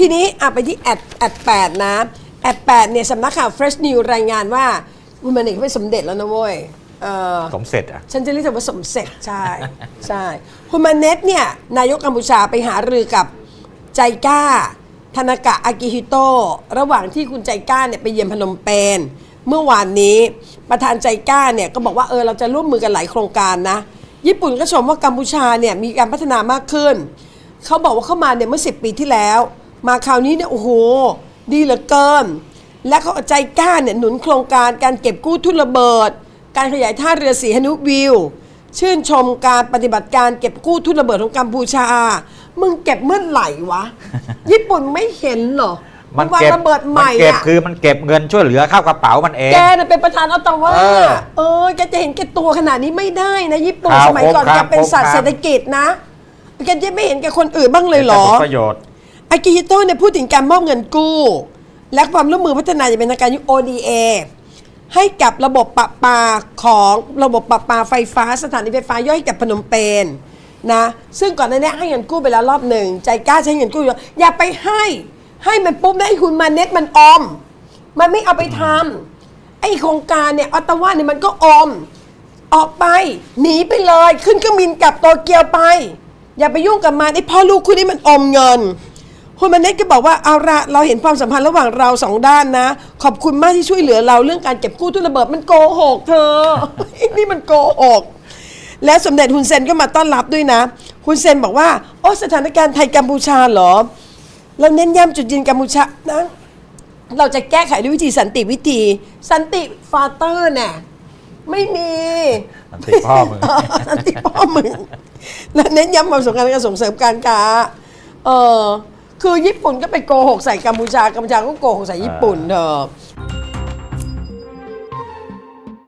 ทีนี้อะไปที่แอดแอดแปดนะแอดแปดเนี่ยสำนักข่าว Fresh News รายงานว่าคุณมันเอกเป็นสมเด็จแล้วนะเว้ยเออสมเสร็จอะ ฉันจะเรียกเธอว่าสมเสร็จใช่ ใช่คุณมาเน็ตเนี่ย นายกกัมพูชาไปหารือกับใจก้า ธนากะอากิฮิโตะระหว่างที่คุณใจก้าเนี่ยไปเยือนพนมเปญเมื่อวานนี้ประธานใจก้าเนี่ยก็บอกว่าเออเราจะร่วมมือกันหลายโครงการนะ ญี่ปุ่นก็ชมว่ากัมพูชาเนี่ยมีการพัฒนามากขึ้น เขาบอกว่าเข้ามาเนี่ยเมื่อ 10 ปีที่แล้ว มาคราวนี้เนี่ยโอ้โห ดีเหลือเกิน และเขาเอาใจกล้าเนี่ยหนุนโครงการการเก็บกู้ทุนระเบิด การขยายท่าเรือสีหนุวิว ชื่นชมการปฏิบัติการเก็บกู้ทุนระเบิดของกัมพูชา มึงเก็บเมื่อไหร่วะ ญี่ปุ่นไม่เห็นเหรอมันวางเก็บระเบิดใหมัม่เก็บอะ คือมันเก็บเงินช่วยเหลือเข้ากระเป๋ามันเอง แกน่ะเป็นประธานออตตาวาเออเออแกจะเห็นแกตัวขนาดนี้ไม่ได้นะญี่ปุ่นข่าวสมัยก่อนโครแกมเป็นสัตว์โครมเศรษฐกิจนะแกจะไม่เห็นแกคนอื่นบ้างเลยเหรอแต่ผลประโยชน์ อากิฮิโตะเนี่ยพูดถึงการมอบเงินกู้ และความร่วมมือพัฒนาอย่างเป็นทางการยุค ODA ให้กับระบบประปาของระบบประปาไฟฟ้า สถานีไฟฟ้าย่อยกับพนมเปญนะซึ่งก่อนหน้านี้ให้เงินกู้ไปแล้วรอบหนึ่งใจกล้าใช้เงินกู้อยู่อย่าไปให้ให้มันปุ๊บได้คุณมาเน็ตมันออม มันไม่เอาไปทำไอโครงการเนี่ยออตตาวาเนี่ยมันก็ออม ออกไปหนีไปเลย ขึ้นเครื่องบินกลับโตเกียวไป อย่าไปยุ่งกับมันไอ้พ่อลูกคู่นี้มันอมเงิน คุณมาเน็ตก็บอกว่าเอาละเราเห็นความสัมพันธ์ระหว่างเราสองด้านนะ ขอบคุณมากที่ช่วยเหลือเราเรื่องการเก็บกู้ทุนระเบิดมันโกหกเธอ นี่มันโกหกและสมเด็จฮุนเซนก็มาต้อนรับด้วยนะฮุนเซนบอกว่า โอ้สถานการณ์ไทยกัมพูชาเหรอ เราเน้นย้ำจุดยืนกัมพูชานะเราจะแก้ไขด้วยวิธีสันติวิธี สันติฟาเตอร์เนี่ยไม่มีสันติพ่อมึงสันติพ่อมึงและเน้นย้ำความสำคัญในการส่งเสริมการค้าเออ คือญี่ปุ่นก็ไปโกหกใส่กัมพูชากัมพูชาก็โกหกใส่ญี่ปุ่นเถอะ